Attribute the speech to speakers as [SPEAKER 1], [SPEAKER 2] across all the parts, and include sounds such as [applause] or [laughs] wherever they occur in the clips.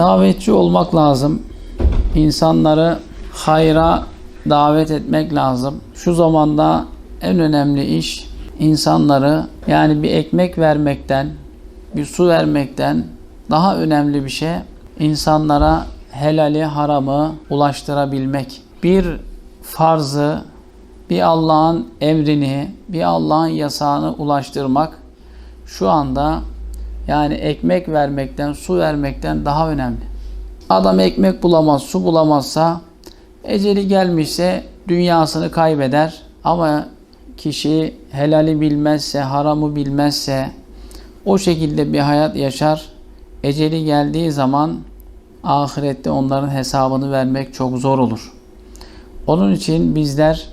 [SPEAKER 1] Davetçi olmak lazım. İnsanları hayra davet etmek lazım. Şu zamanda en önemli iş insanları yani bir ekmek vermekten, bir su vermekten daha önemli bir şey insanlara helali haramı ulaştırabilmek. Bir farzı, bir Allah'ın emrini, bir Allah'ın yasağını ulaştırmak şu anda yani ekmek vermekten, su vermekten daha önemli. Adam ekmek bulamaz, su bulamazsa eceli gelmişse dünyasını kaybeder ama kişi helali bilmezse, haramı bilmezse o şekilde bir hayat yaşar. Eceli geldiği zaman ahirette onların hesabını vermek çok zor olur. Onun için bizler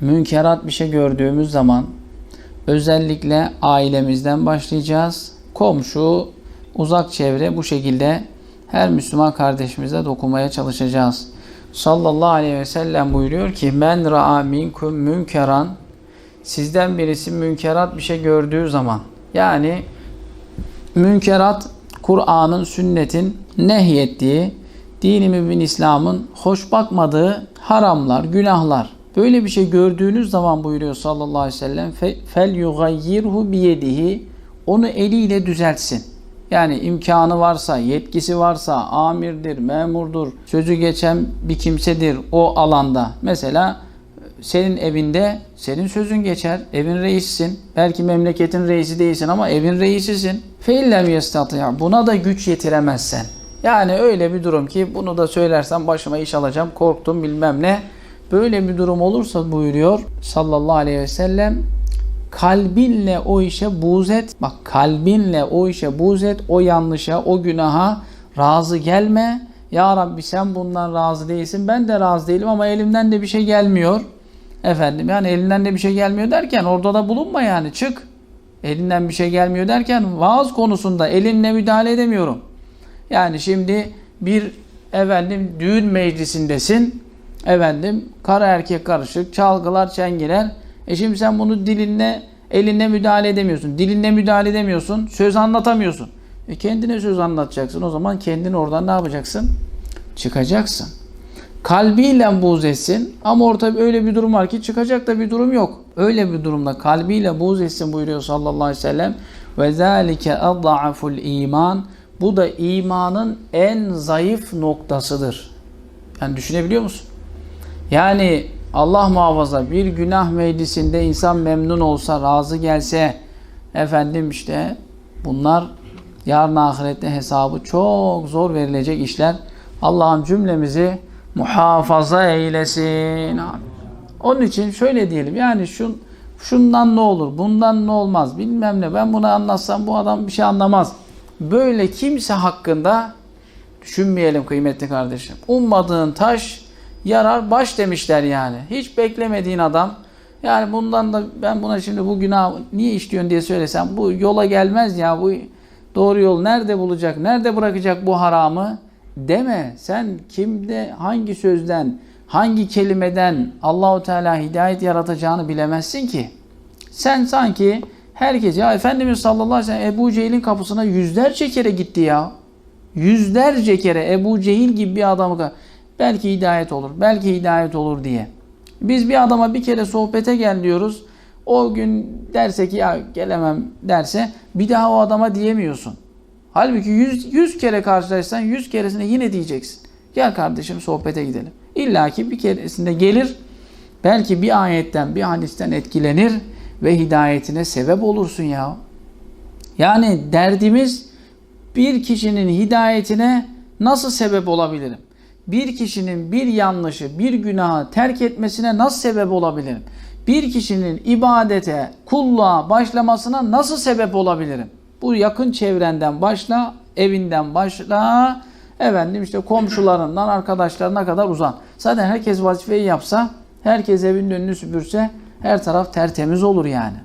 [SPEAKER 1] münkerat bir şey gördüğümüz zaman özellikle ailemizden başlayacağız. Komşu, uzak çevre bu şekilde her Müslüman kardeşimize dokunmaya çalışacağız. Sallallahu aleyhi ve sellem buyuruyor ki men ra'a minkum münkeran sizden birisi münkerat bir şey gördüğü zaman yani münkerat Kur'an'ın, sünnetin nehyettiği, dini mübin İslam'ın hoş bakmadığı haramlar, günahlar. Böyle bir şey gördüğünüz zaman buyuruyor sallallahu aleyhi ve sellem fel yugayyirhu biyedihi onu eliyle düzeltsin. Yani imkanı varsa, yetkisi varsa, amirdir, memurdur, sözü geçen bir kimsedir o alanda. Mesela senin evinde senin sözün geçer. Evin reisisin. Belki memleketin reisi değilsin ama evin reisisin. Feillem yestati'a. Buna da güç yetiremezsen. Yani öyle bir durum ki bunu da söylersem başıma iş alacağım. Korktum bilmem ne. Böyle bir durum olursa buyuruyor sallallahu aleyhi ve sellem kalbinle o işe buğz et. Bak kalbinle o işe buğz et. O yanlışa, o günaha razı gelme. Ya Rabbi sen bundan razı değilsin. Ben de razı değilim ama elimden de bir şey gelmiyor. Efendim yani elinden de bir şey gelmiyor derken orada da bulunma yani çık. Elinden bir şey gelmiyor derken vaaz konusunda elinle müdahale edemiyorum. Yani şimdi bir efendim düğün meclisindesin. Efendim kara erkek karışık çalgılar çengiler. E şimdi sen bunu dilinle elinle müdahale edemiyorsun. Dilinle müdahale edemiyorsun. Söz anlatamıyorsun. E kendine söz anlatacaksın. O zaman kendin oradan ne yapacaksın? Çıkacaksın. Kalbiyle buğz etsin. Ama ortada öyle bir durum var ki çıkacak da bir durum yok. Öyle bir durumda kalbiyle buğz etsin buyuruyor sallallahu aleyhi ve sellem. Ve zâlike adda'aful iman. Bu da imanın en zayıf noktasıdır. Yani düşünebiliyor musun? Yani Allah muhafaza bir günah meclisinde insan memnun olsa, razı gelse efendim işte bunlar yarın ahirette hesabı çok zor verilecek işler. Allah'ım cümlemizi muhafaza eylesin. Onun için şöyle diyelim yani şun, şundan ne olur, bundan ne olmaz bilmem ne ben bunu anlatsam bu adam bir şey anlamaz. Böyle kimse hakkında düşünmeyelim kıymetli kardeşim. Ummadığın taş yarar baş demişler yani. Hiç beklemediğin adam yani bundan da ben buna şimdi bu günah niye işliyorsun diye söylesem bu yola gelmez ya bu doğru yol nerede bulacak, nerede bırakacak bu haramı deme. Sen kimde hangi sözden, hangi kelimeden Allahu Teala hidayet yaratacağını bilemezsin ki. Sen sanki herkes ya Efendimiz sallallahu aleyhi ve sellem Ebu Cehil'in kapısına yüzlerce kere gitti ya. Yüzlerce kere Ebu Cehil gibi bir adamı belki hidayet olur, belki hidayet olur diye. Biz bir adama bir kere sohbete gel diyoruz. O gün derse ki ya gelemem derse bir daha o adama diyemiyorsun. Halbuki yüz, yüz kere karşılaşsan yüz keresinde yine diyeceksin. Gel kardeşim sohbete gidelim. İlla ki bir keresinde gelir. Belki bir ayetten, bir hadisten etkilenir ve hidayetine sebep olursun ya. Yani derdimiz bir kişinin hidayetine nasıl sebep olabilirim? Bir kişinin bir yanlışı, bir günahı terk etmesine nasıl sebep olabilirim? Bir kişinin ibadete, kulluğa başlamasına nasıl sebep olabilirim? Bu yakın çevrenden başla, evinden başla, efendim işte komşularından [laughs] arkadaşlarına kadar uzan. Zaten herkes vazifeyi yapsa, herkes evin önünü süpürse her taraf tertemiz olur yani.